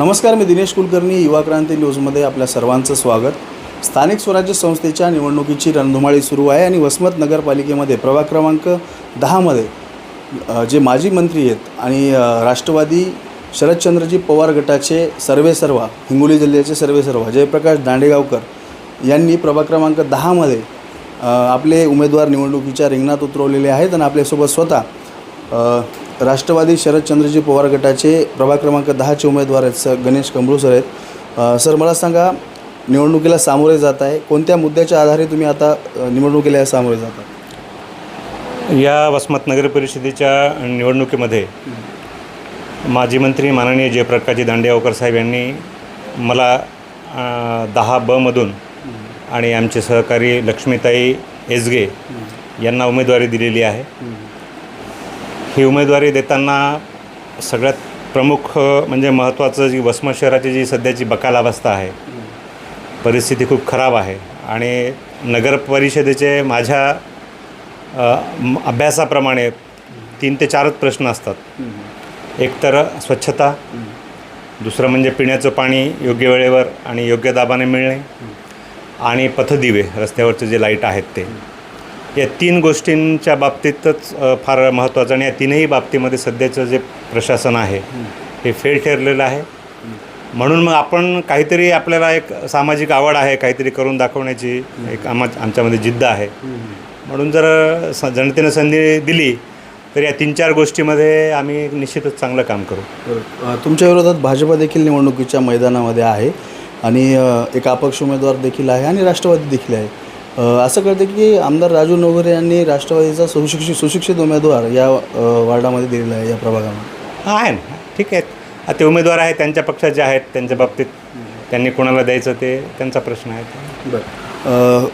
नमस्कार मी दिनेश कुलकर्णी युवा क्रांती न्यूजमध्ये आपल्या सर्वांचं स्वागत. स्थानिक स्वराज्य संस्थेच्या निवडणुकीची रणधुमाळी सुरू आहे आणि वसमत नगरपालिकेमध्ये प्रभाग क्रमांक दहामध्ये जे माजी मंत्री आहेत आणि राष्ट्रवादी शरदचंद्रजी पवार गटाचे सर्वेसर्वा हिंगोली जिल्ह्याचे सर्वेसर्वा जयप्रकाश दांडेगावकर यांनी प्रभाग क्रमांक दहामध्ये आपले उमेदवार निवडणुकीच्या रिंगणात उतरवलेले आहेत आणि आपल्यासोबत स्वतः राष्ट्रवादी शरदचंद्रजी पवार गटाचे प्रभाग क्रमांक दहाचे उमेदवार आहेत सर गणेश कंबळू सर आहेत सर मला सांगा निवडणुकीला सामोरे जात आहे. कोणत्या मुद्द्याच्या आधारे तुम्ही आता निवडणुकीला सामोरे जाता या वसमत नगर परिषदेच्या निवडणुकीमध्ये माजी मंत्री माननीय जयप्रकाशजी दांडेगावकर साहेब यांनी मला दहा ब मधून आणि आमचे सहकारी लक्ष्मीताई एसगे यांना उमेदवारी दिलेली आहे. ही उमेदवारी देताना सगळ्यात प्रमुख म्हणजे महत्त्वाचं जी वसमत शहराची जी सध्याची बकाल अवस्था आहे परिस्थिती खूप खराब आहे. आणि नगर परिषदेचे माझ्या अभ्यासाप्रमाणे तीन ते चारच प्रश्न असतात. एक तर स्वच्छता दुसरं म्हणजे पिण्याचं पाणी योग्य वेळेवर आणि योग्य दाबाने मिळणे आणि पथदिवे रस्त्यावरचे जे लाइट आहेत ते. या तीन गोष्टींच्या बाबतीतच फार महत्त्वाचं आणि या तीनही बाबतीमध्ये सध्याचं जे प्रशासन आहे हे फेल ठरलेलं आहे. म्हणून मग आपण काहीतरी आपल्याला एक सामाजिक आवड आहे काहीतरी करून दाखवण्याची एक आमा आमच्यामध्ये जिद्द आहे. म्हणून जर स जनतेनं संधी दिली तर या तीन चार गोष्टीमध्ये आम्ही निश्चितच चांगलं काम करू. तुमच्या विरोधात भाजपा देखील निवडणुकीच्या मैदानामध्ये आहे आणि एक अपक्ष उमेदवार देखील आहे आणि राष्ट्रवादी देखील आहे. असं कळतं की आमदार राजू नवरे यांनी राष्ट्रवादीचा सुशिक्षित सुशिक्षित उमेदवार या वार्डामध्ये दिलेला आहे या प्रभागामध्ये. हा आहे ना. ठीक आहे. ते उमेदवार आहेत त्यांच्या पक्षाचे आहेत त्यांच्या बाबतीत त्यांनी कोणाला द्यायचं ते त्यांचा प्रश्न आहे. बरं.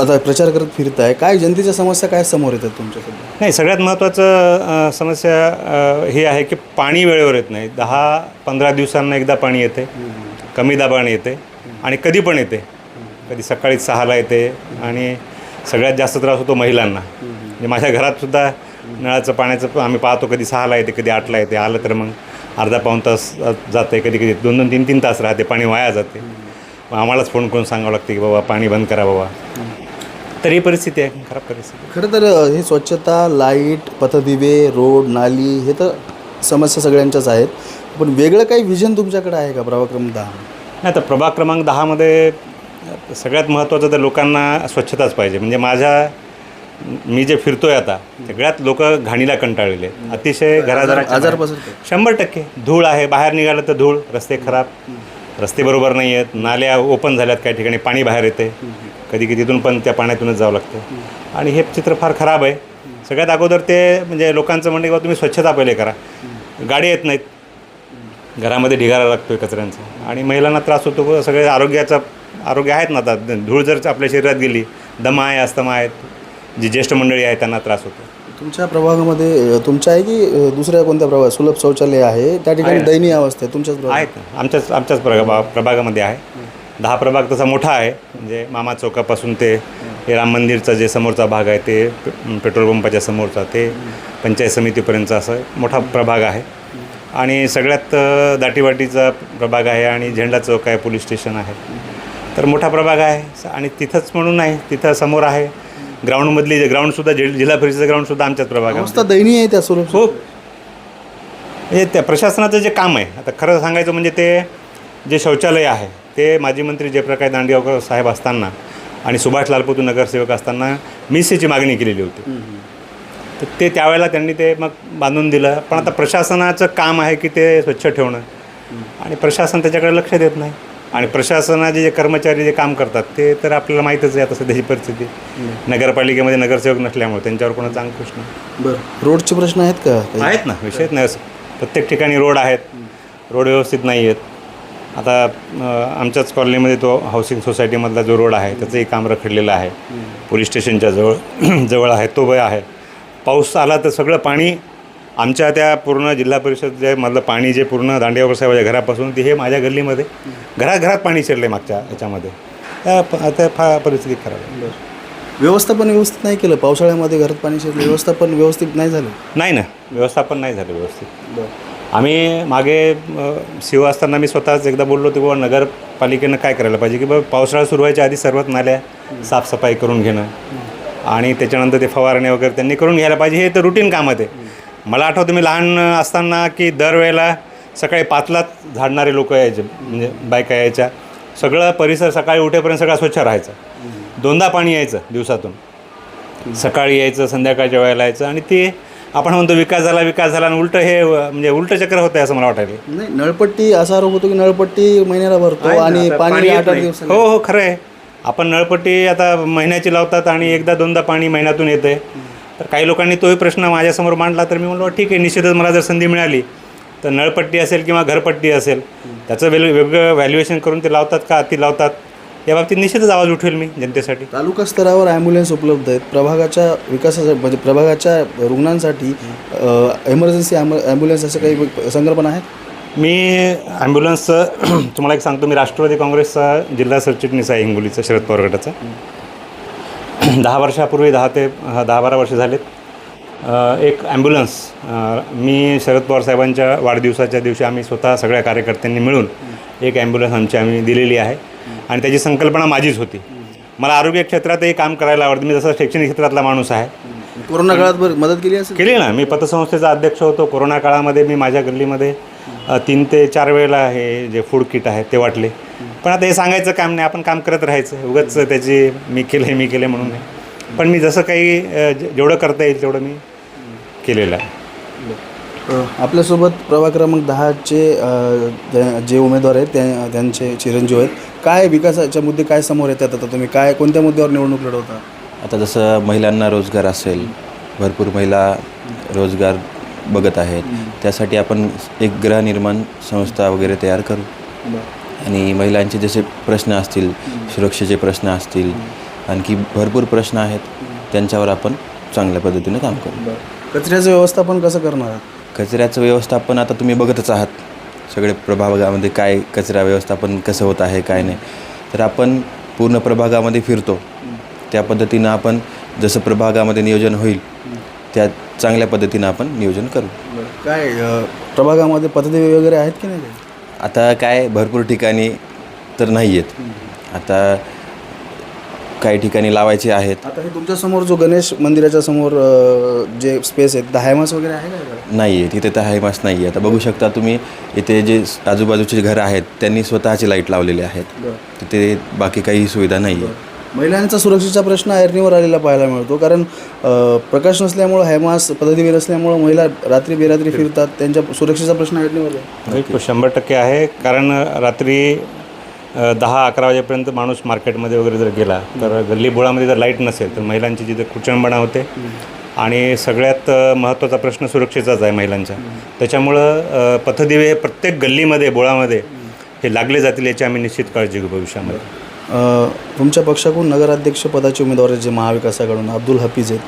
आता प्रचार करत फिरत आहे काय जनतेच्या समस्या काय समोर येतात तुमच्या सध्या नाही सगळ्यात महत्त्वाचं समस्या हे आहे की पाणी वेळेवर येत नाही. दहा पंधरा दिवसांना एकदा पाणी येते. कमी दाबाने येते. आणि कधी पण येते. कधी सकाळी सहाला येते आणि सगळ्यात जास्त त्रास होतो महिलांना. म्हणजे माझ्या घरातसुद्धा नळाचं पाण्याचं आम्ही पाहतो कधी सहाला येते कधी आठला येते आलं तर मग अर्धा पाऊण तास जाते कधी कधी दोन दोन तीन तीन तास राहते पाणी वाया जाते. मग आम्हालाच फोन करून सांगावं लागते की बाबा पाणी बंद करा बाबा. तर ही परिस्थिती आहे खराब परिस्थिती खरं तर हे स्वच्छता लाइट पथदिवे रोड नाली हे तर समस्या सगळ्यांच्याच आहेत. पण वेगळं काही विजन तुमच्याकडे आहे का प्रभाग क्रमांक दहा? नाही तर प्रभाग क्रमांक दहामध्ये सगळ्यात महत्त्वाचं तर लोकांना स्वच्छताच पाहिजे. म्हणजे माझ्या मी जे फिरतोय आता सगळ्यात लोक घाणीला कंटाळलेले आहेत. अतिशय पसरतो शंभर टक्के. धूळ आहे बाहेर निघालं तर धूळ रस्ते खराब. रस्ते बरोबर नाही आहेत नाल्या ओपन झाल्यात काही ठिकाणी पाणी बाहेर येते कधी कधी तिथून पण त्या पाण्यातूनच जावं लागतं. आणि हे चित्र फार खराब आहे. सगळ्यात अगोदर ते म्हणजे लोकांचं म्हणणे की बाबा तुम्ही स्वच्छता पहिले करा. गाडी येत नाहीत. घरामध्ये ढिगारा लागतो आहे कचऱ्यांचा. आणि महिलांना त्रास होतो सगळे आरोग्याचा आरोग्य आहेत ना आता धूळ जर आपल्या शरीरात गेली दमा आहे अस्थमा आहेत जी ज्येष्ठ मंडळी आहे त्यांना त्रास होतो. तुमच्या प्रभागामध्ये तुमच्या आहे की दुसऱ्या कोणत्या प्रभागात सुलभ शौचालय आहे त्या ठिकाणी. दयनीय अवस्था आहे तुमच्याच आहेत. आमच्याच आमच्याच प्रभा प्रभागामध्ये आहे. दहा प्रभाग तसा मोठा आहे म्हणजे मामा चौकापासून ते हे राम मंदिरचा जे समोरचा भाग आहे ते पेट्रोल पंपाच्या समोरचा ते पंचायत समितीपर्यंतचा असा मोठा प्रभाग आहे. आणि सगळ्यात दाटीवाटीचा प्रभाग आहे आणि झेंडा चौक आहे पोलीस स्टेशन आहे. तर मोठा प्रभाग आहे. आणि तिथंच म्हणून नाही तिथं समोर आहे. ग्राउंडमधली ग्राउंडसुद्धा जि जिल्हा परिषद ग्राउंडसुद्धा आमच्याच प्रभागामध्ये. अवस्था दयनीय आहे त्या सुलभ हो. म्हणजे त्या प्रशासनाचं जे काम आहे आता खरं सांगायचं म्हणजे ते जे शौचालय आहे ते माजी मंत्री जयप्रकाश दांडेगावकर साहेब असताना आणि सुभाष लालपोतू नगरसेवक असताना मीसेची मागणी केलेली होती. तर ते त्यावेळेला त्यांनी ते मग बांधून दिलं. पण आता प्रशासनाचं काम आहे की ते स्वच्छ ठेवणं. आणि प्रशासन त्याच्याकडे लक्ष देत नाही. आणि प्रशासनाचे जे कर्मचारी जे काम करतात ते तर आपल्याला माहीतच आहे आता सध्याची परिस्थिती. नगरपालिकेमध्ये नगरसेवक नसल्यामुळे त्यांच्यावर कोणाचा अंकुश नाही. बरं. रोडचे प्रश्न आहेत का? आहेत ना विषयच नाही. असं प्रत्येक ठिकाणी रोड आहेत. रोड व्यवस्थित नाही आहेत. आता आमच्याच कॉलनीमध्ये तो हाऊसिंग सोसायटीमधला जो रोड आहे त्याचंही काम रखडलेलं आहे. पोलीस स्टेशनच्या जवळ जवळ आहे तो बय आहे. पाऊस आला तर सगळं पाणी आमच्या त्या पूर्ण जिल्हा परिषद जे मधलं पाणी जे पूर्ण दांडेगावकर साहेबाच्या घरापासून ते हे माझ्या गल्लीमध्ये घरात घरात पाणी शिरले मागच्या याच्यामध्ये. आता फार परिस्थिती खराब आहे. व्यवस्थापन व्यवस्थित नाही केलं? पावसाळ्यामध्ये घरात पाणी शिरलं व्यवस्थापन व्यवस्थित नाही झालं? नाही ना. व्यवस्थापन नाही झालं व्यवस्थित. आम्ही मागे ओ असताना मी स्वतःच एकदा बोललो होतो बाबा नगरपालिकेनं काय करायला पाहिजे की बाबा पावसाळा सुरू व्हायच्या आधी सर्वात नाल्या साफसफाई करून घेणं आणि त्याच्यानंतर ते फवारणी वगैरे त्यांनी करून घ्यायला पाहिजे. हे तर रुटीन कामं ते मला आठवतं मी लहान असताना की दरवेळेला सकाळी पाचलाच झाडणारे लोक यायचे म्हणजे बायका यायच्या. सगळं परिसर सकाळी उठेपर्यंत सगळा स्वच्छ राहायचा. दोनदा पाणी यायचं दिवसातून. सकाळी यायचं संध्याकाळच्या वेळेला यायचं आणि ते आपण म्हणतो विकास झाला विकास झाला आणि उलटं हे म्हणजे उलटं चक्र होतं असं मला वाटायला. नाही नळपट्टी असा आरोप होतो की नळपट्टी महिन्याला भरतो आणि पाणी हो हो खरं आहे. आपण नळपट्टी आता महिन्याची लावतात आणि एकदा दोनदा पाणी महिन्यातून येते तर काही लोकांनी तोही प्रश्न माझ्यासमोर मांडला तर मी म्हणलो ठीक आहे निश्चितच मला जर संधी मिळाली तर नळपट्टी असेल किंवा घरपट्टी असेल त्याचं वेल वेगळं व्हॅल्युएशन करून ते लावतात का? ती लावतात. या बाबतीत निश्चितच आवाज उठवेल मी जनतेसाठी. तालुका स्तरावर ॲम्ब्युलन्स उपलब्ध आहेत. प्रभागाच्या विकासासाठी म्हणजे प्रभागाच्या रुग्णांसाठी एमर्जन्सी ॲम्ब्युलन्स असं काही संकल्पना आहेत? मी ॲम्ब्युलन्सचं तुम्हाला एक सांगतो मी राष्ट्रवादी काँग्रेसचा जिल्हा सरचिटणीस आहे हिंगोलीचा शरद पवार गटाचा. दहा वर्षापूर्वी दहा ते दहा बारा वर्ष झालेत. एक ॲम्ब्युलन्स मी शरद पवार साहेबांच्या वाढदिवसाच्या दिवशी आम्ही स्वतः सगळ्या कार्यकर्त्यांनी मिळून एक ॲम्ब्युलन्स आमची आम्ही दिलेली आहे. आणि त्याची संकल्पना माझीच होती. मला आरोग्य क्षेत्रातही काम करायला आवडतं. मी जसं शैक्षणिक क्षेत्रातला माणूस आहे. कोरोना काळात मदत केली असेल? केली ना. मी पतसंस्थेचा अध्यक्ष होतो. कोरोना काळामध्ये मी माझ्या गल्लीमध्ये तीन ते चार वेळेला हे जे फूड किट आहे ते वाटले. पण आता हे सांगायचं काम नाही आपण काम करत राहायचं. उगाच त्याची मी केलं मी केले म्हणून नाही. पण मी जसं काही जेवढं करता येईल तेवढं मी केलेलं आहे. आपल्यासोबत प्रभाग क्रमांक दहाचे जे उमेदवार आहेत त्या त्यांचे चिरंजीव आहेत. काय विकासाचे मुद्दे काय समोर येतात आता तुम्ही? काय कोणत्या मुद्द्यावर निवडणूक लढवता? आता जसं महिलांना रोजगार असेल भरपूर महिला रोजगार बघत आहेत. त्यासाठी आपण एक गृहनिर्माण संस्था वगैरे तयार करू. आणि महिलांचे जसे प्रश्न असतील सुरक्षेचे प्रश्न असतील आणखी भरपूर प्रश्न आहेत. त्यांच्यावर आपण चांगल्या पद्धतीने काम करू. कचऱ्याचं व्यवस्थापन कसं करणार? कचऱ्याचं व्यवस्थापन आता तुम्ही बघतच आहात. सगळे प्रभागामध्ये काय कचरा व्यवस्थापन कसं होत आहे काय नाही. तर आपण पूर्ण प्रभागामध्ये फिरतो. त्या पद्धतीनं आपण जसं प्रभागामध्ये नियोजन होईल त्या चांगल्या पद्धतीनं आपण नियोजन करू. काय प्रभागामध्ये पथदेवी वगैरे आहेत की नाही? आता काय भरपूर ठिकाणी तर नाही आहेत. आता काही ठिकाणी लावायचे आहेत. आता हे तुमच्यासमोर जो गणेश मंदिराच्या समोर जे स्पेस आहेत दहायमास वगैरे आहे का नाही आहे तिथे तर हायमास नाही आहे आता बघू शकता तुम्ही इथे जे आजूबाजूचे घरं आहेत त्यांनी स्वतःचे लाइट लावलेले आहेत. तिथे बाकी काही सुविधा नाही आहे महिलांचा सुरक्षेचा प्रश्न ऐरणीवर आलेला पाहायला मिळतो. कारण प्रकाश नसल्यामुळं हैमास पद्धतीवीर असल्यामुळं महिला रात्री बेरात्री फिरतात. त्यांच्या सुरक्षेचा प्रश्न ऐरणीवर आहे. शंभर टक्के आहे. कारण रात्री दहा अकरा वाजेपर्यंत माणूस मार्केटमध्ये वगैरे जर गेला तर गल्ली बोळामध्ये जर लाइट नसेल तर महिलांची जिथे कुचंबणा होते आणि सगळ्यात महत्त्वाचा प्रश्न सुरक्षेचाच आहे महिलांचा. त्याच्यामुळं पथदिवे प्रत्येक गल्लीमध्ये बोळामध्ये हे लागले जातील याची आम्ही निश्चित काळजी घेऊ भविष्यामध्ये. तुमच्या पक्षाकडून नगराध्यक्ष पदाचे उमेदवार जे महाविकासाकडून अब्दुल हफीज आहेत.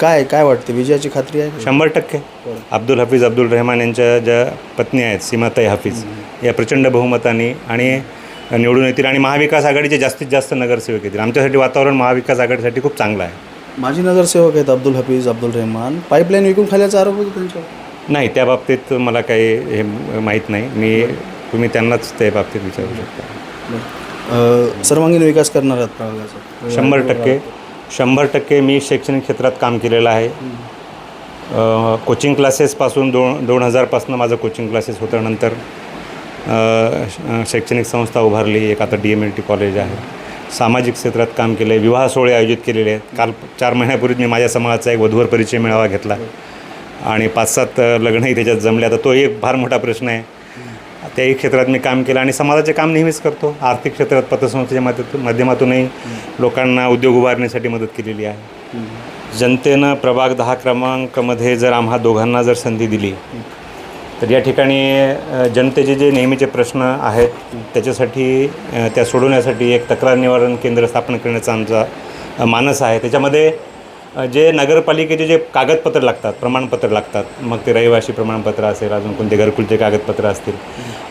काय काय वाटते? विजयाची खात्री आहे? शंभर टक्के. अब्दुल हफीज अब्दुल रहमान यांच्या ज्या पत्नी आहेत सीमाताई हफीज या प्रचंड बहुमताने आणि निवडून येतील आणि महाविकास आघाडीचे जास्तीत जास्त नगरसेवक येतील. आमच्यासाठी वातावरण महाविकास आघाडीसाठी खूप चांगलं आहे. माजी नगरसेवक आहेत अब्दुल हफीज अब्दुल रहमान. पाईपलाईन विकून खाल्याचा आरोप होतो त्यांच्यावर. नाही त्या बाबतीत मला काही हे माहीत नाही. मी तुम्ही त्यांनाच त्या बाबतीत विचारू शकता. सर्वांगीण विकास करणार आहात प्रभागाचा शंभर टक्के. शंभर टक्के मी शैक्षणिक क्षेत्रात काम केलेलं आहे. अ, कोचिंग क्लासेसपासून दोन दोन हजारपासून माझं कोचिंग क्लासेस होतं नंतर अ, श- शैक्षणिक संस्था उभारली. एक आता D M L T college आहे. सामाजिक क्षेत्रात काम केलं आहे विवाह सोहळे आयोजित केलेले आहेत. काल चार महिन्यापूर्वीच मी माझ्या समाजाचा एक वधूवर परिचय मेळावा घेतला. आणि पाच सात अ, लग्नही त्याच्यात जमले. आता तो एक फार मोठा प्रश्न आहे. त्याही क्षेत्रात मी काम केलं आणि समाजाचे काम नेहमीच करतो. आर्थिक क्षेत्रात पतसंस्थेच्या माध्यमातून माध्यमातूनही लोकांना उद्योग उभारण्यासाठी मदत केलेली आहे. जनतेनं प्रभाग दहा क्रमांकमध्ये जर आम्हा दोघांना जर संधी दिली तर या ठिकाणी जनतेचे जे नेहमीचे प्रश्न आहेत त्याच्यासाठी त्या सोडवण्यासाठी एक तक्रार निवारण केंद्र स्थापन करण्याचा आमचा मानस आहे. त्याच्यामध्ये जे नगरपालिकेचे जे कागदपत्र लागतात प्रमाणपत्र लागतात मग ते रहिवाशी प्रमाणपत्र असेल अजून कोणते घरकुलचे कागदपत्र असतील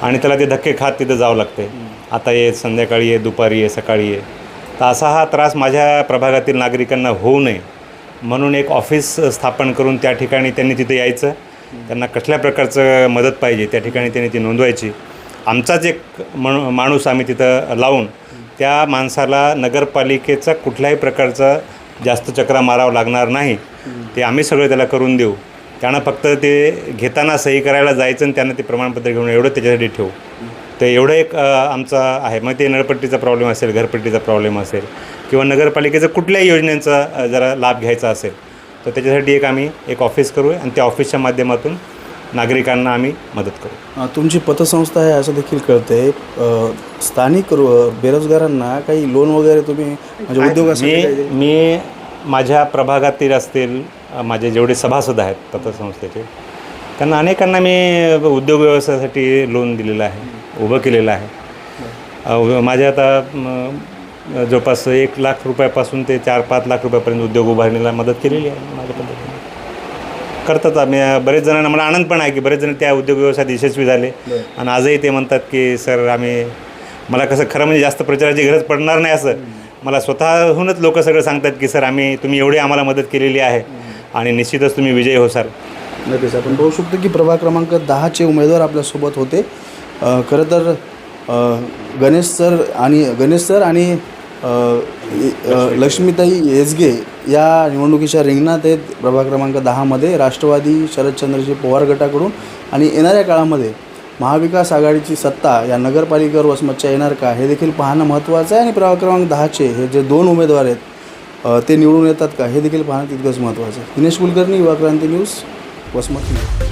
आणि त्याला ते धक्के खात तिथं जावं लागते. आता ये संध्याकाळी ये दुपारी ये सकाळी ये. तर असा हा त्रास माझ्या प्रभागातील नागरिकांना होऊ नये. म्हणून एक ऑफिस स्थापन करून त्या ठिकाणी त्यांनी तिथे यायचं. त्यांना कसल्या प्रकारचं मदत पाहिजे त्या ठिकाणी त्यांनी ती नोंदवायची. आमचाच एक मण माणूस आम्ही तिथं लावून त्या माणसाला नगरपालिकेचा कुठल्याही प्रकारचा जास्त चक्रा मारावं लागणार नाही. ते आम्ही सगळं त्याला करून देऊ. त्यानं फक्त ते घेताना सही करायला जायचं आणि त्यांना ते प्रमाणपत्र घेऊन एवढं त्याच्यासाठी ठेवू. तर एवढं एक आमचा आहे. मग ते नळपट्टीचा प्रॉब्लेम असेल घरपट्टीचा प्रॉब्लेम असेल किंवा नगरपालिकेचा कुठल्याही योजनेचा जरा लाभ घ्यायचा असेल तर त्याच्यासाठी एक आम्ही एक ऑफिस करू आणि त्या ऑफिसच्या माध्यमातून नागरिकांना आम्ही मदत करू. तुमची पतसंस्था आहे असं देखील कळतंय. अ, स्थानिक बेरोजगारांना काही लोन वगैरे तुम्ही म्हणजे उद्योगासाठी मी माझ्या प्रभागातील असतील माझे जेवढे सभासद आहेत पतसंस्थेचे त्यांना अनेकांना मी उद्योग व्यवसायासाठी लोन दिलेलं आहे उभं केलेलं आहे. माझ्या आता जवळपास एक लाख रुपयापासून ते चार पाच लाख रुपयापर्यंत उद्योग उभारणीला मदत केलेली आहे. माझ्या करतात आम्ही. बरेच जणांना मला आनंद पण आहे की बरेच जण त्या उद्योग व्यवसायात यशस्वी झाले. आणि आजही ते म्हणतात की सर आम्ही मला कसं खरं म्हणजे जास्त प्रचाराची गरज पडणार नाही असं. मला स्वतःहूनच लोक सगळं सांगतात की सर आम्ही तुम्ही एवढी आम्हाला मदत केलेली आहे. आणि निश्चितच तुम्ही विजयी होसाल नक्कीच. आपण पाहू शकतो की प्रभाग क्रमांक दहाचे उमेदवार आपल्यासोबत होते. खरं तर गणेश सर आणि गणेश सर आणि लक्ष्मीताई. येसगे या निवडणुकीच्या रिंगणात आहेत प्रभाग क्रमांक दहामध्ये राष्ट्रवादी शरदचंद्रजी पवार गटाकडून आणि येणाऱ्या काळामध्ये महाविकास आघाडीची सत्ता या नगरपालिकेवर वसमतच्या येणार का हे देखील पाहणं महत्त्वाचं आहे. आणि प्रभाग क्रमांक दहाचे हे जे दोन उमेदवार आहेत ते निवडून येतात का हे देखील पाहणं तितकंच महत्त्वाचं आहे. दिनेश कुलकर्णी युवा क्रांती न्यूज वसमत न्यूज.